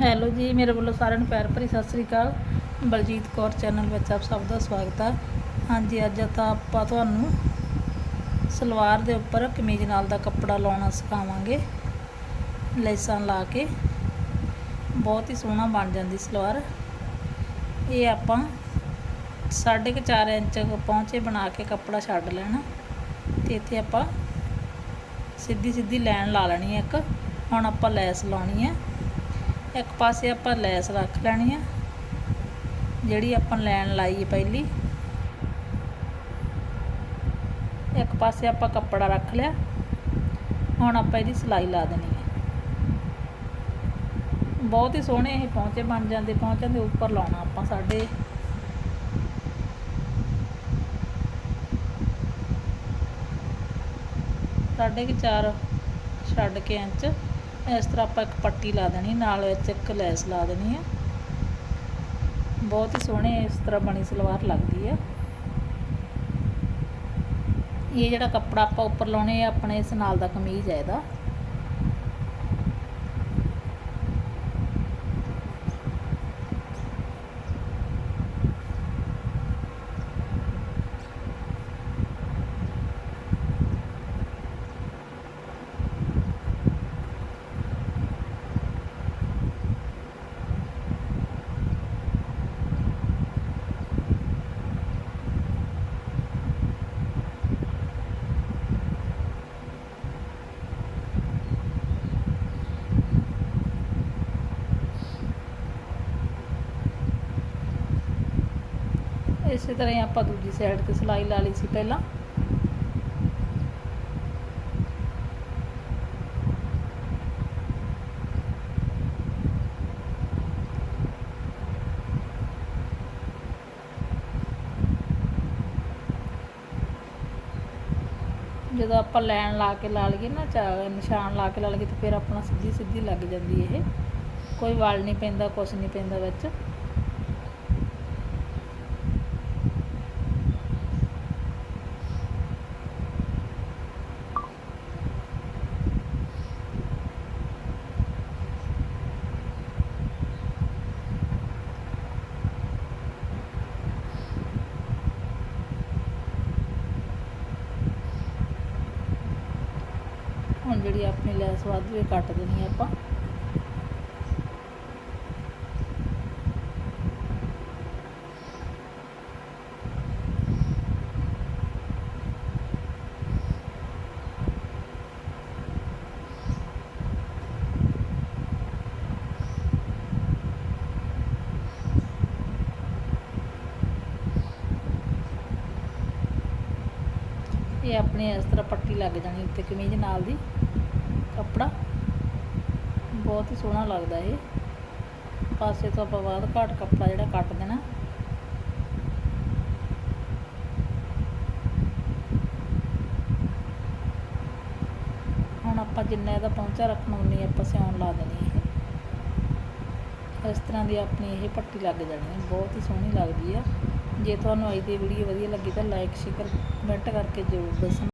Hello ਜੀ, ਮੇਰੇ ਵੱਲੋਂ ਸਾਰਿਆਂ ਨੂੰ ਪਿਆਰ ਭਰੀ ਸਤਿ ਸ੍ਰੀ ਅਕਾਲ। ਬਲਜੀਤ ਕੌਰ ਚੈਨਲ ਵਿੱਚ ਆਪ ਸਭ ਦਾ ਸਵਾਗਤ ਹੈ ਹਾਂਜੀ, ਅੱਜ ਤਾਂ ਆਪਾਂ ਤੁਹਾਨੂੰ ਸਲਵਾਰ ਦੇ ਉੱਪਰ ਕਮੀਜ਼ ਨਾਲ ਦਾ ਕੱਪੜਾ ਲਾਉਣਾ ਸਿਖਾਵਾਂਗੇ। ਲੈਸਾਂ ਲਾ ਕੇ। ਬਹੁਤ ਹੀ ਸੋਹਣਾ ਬਣ ਜਾਂਦੀ ਸਲਵਾਰ। ਇਹ ਆਪਾਂ 4.5 ਇੰਚ ਪਹੁੰਚੇ ਬਣਾ ਕੇ ਕੱਪੜਾ ਛੱਡ ਲੈਣਾ। ਤੇ ਇੱਥੇ ਆਪਾਂ ਸਿੱਧੀ ਸਿੱਧੀ ਲਾਈਨ ਲਾ ਲੈਣੀ ਹੈ ਇੱਕ। ਹੁਣ ਆਪਾਂ ਲੈਸ ਲਾਉਣੀ ਹੈ ਇੱਕ ਪਾਸੇ ਆਪਾਂ ਲੈਸ ਰੱਖ ਲੈਣੀ ਆ, ਜਿਹੜੀ ਆਪਾਂ ਲੈਣ ਲਾਈ ਪਹਿਲੀ। ਇੱਕ ਪਾਸੇ ਆਪਾਂ ਕੱਪੜਾ ਰੱਖ ਲਿਆ, ਹੁਣ ਆਪਾਂ ਇਹਦੀ ਸਿਲਾਈ ਲਾ ਦੇਣੀ ਹੈ ਬਹੁਤ ਹੀ ਸੋਹਣੇ ਇਹ ਪਹੁੰਚੇ ਬਣ ਜਾਂਦੇ ਪਹੁੰਚਾਂ ਦੇ ਉੱਪਰ ਲਾਉਣਾ ਆਪਾਂ ਸਾਡੇ। ਸਾਢੇ ਕੁ ਚਾਰ ਛੱਡ ਕੇ ਇੰਚ। ਇਸ ਤਰ੍ਹਾਂ ਆਪਾਂ ਇੱਕ ਪੱਟੀ ਲਾ ਦੇਣੀ, ਨਾਲ ਵਿੱਚ ਇੱਕ ਲੈਸ ਲਾ ਦੇਣੀ ਹੈ ਬਹੁਤ ਹੀ ਸੋਹਣੇ ਇਸ ਤਰ੍ਹਾਂ ਬਣੀ ਸਲਵਾਰ ਲੱਗਦੀ ਹੈ ਇਹ ਜਿਹੜਾ ਕੱਪੜਾ ਆਪਾਂ ਉੱਪਰ ਲਾਉਣੇ ਆ, ਆਪਣੇ ਇਸ ਨਾਲ ਦਾ ਕਮੀਜ਼ ਹੈ ਇਹਦਾ। ਇਸੇ ਤਰ੍ਹਾਂ ਹੀ ਆਪਾਂ ਦੂਜੀ ਸਾਈਡ ਤੇ ਸਿਲਾਈ ਲਾ ਲਈ ਸੀ ਪਹਿਲਾਂ। ਜਦੋਂ ਆਪਾਂ ਲਾਈਨ ਲਾ ਕੇ ਲਾ ਲਈਏ ਨਾ, ਚਾ, ਨਿਸ਼ਾਨ ਲਾ ਕੇ ਲਾ ਲਈਏ ਤਾਂ ਫਿਰ ਆਪਣਾ ਸਿੱਧੀ ਸਿੱਧੀ ਲੱਗ ਜਾਂਦੀ ਇਹ। ਕੋਈ ਵਲ ਨਹੀਂ ਪੈਂਦਾ, ਕੁਛ ਨਹੀਂ ਪੈਂਦਾ ਵਿੱਚ। ਜਿਹੜੀ ਆਪਣੀ ਲੈਸ ਵਾਧੂ ਵੀ ਕੱਟ ਦੇਣੀ ਹੈ ਆਪਾਂ। ਇਹ ਆਪਣੀ ਇਸ ਤਰ੍ਹਾਂ ਪੱਟੀ ਲੱਗ ਜਾਣੀ ਉੱਤੇ ਕਮੀਜ਼ ਨਾਲ ਦੀ। ਕੱਪੜਾ ਬਹੁਤ ਹੀ ਸੋਹਣਾ ਲੱਗਦਾ ਇਹ। ਪਾਸੇ ਤੋਂ ਆਪਾਂ ਬਾਅਦ ਘਾਟ ਕੱਪੜਾ ਜਿਹੜਾ ਕੱਟ ਦੇਣਾ। ਹੁਣ ਆਪਾਂ ਜਿੰਨਾ ਇਹਦਾ ਪਹੁੰਚਾ ਰੱਖਣਾ, ਉਨੀ ਆਪਾਂ ਸਿਉਣ ਲਾ ਦੇਣੀ ਇਹ। ਇਸ ਤਰ੍ਹਾਂ ਦੀ ਆਪਣੀ ਇਹ ਪੱਟੀ ਲੱਗ ਜਾਣੀ ਹੈ ਬਹੁਤ ਹੀ ਸੋਹਣੀ ਲੱਗਦੀ ਆ। ਜੇ ਤੁਹਾਨੂੰ ਅੱਜ ਦੀ ਵੀਡੀਓ ਵਧੀਆ ਲੱਗੀ ਤਾਂ ਲਾਈਕ ਸ਼ੇਅਰ ਕਮੈਂਟ ਕਰਕੇ ਜ਼ਰੂਰ ਦੱਸਣਾ।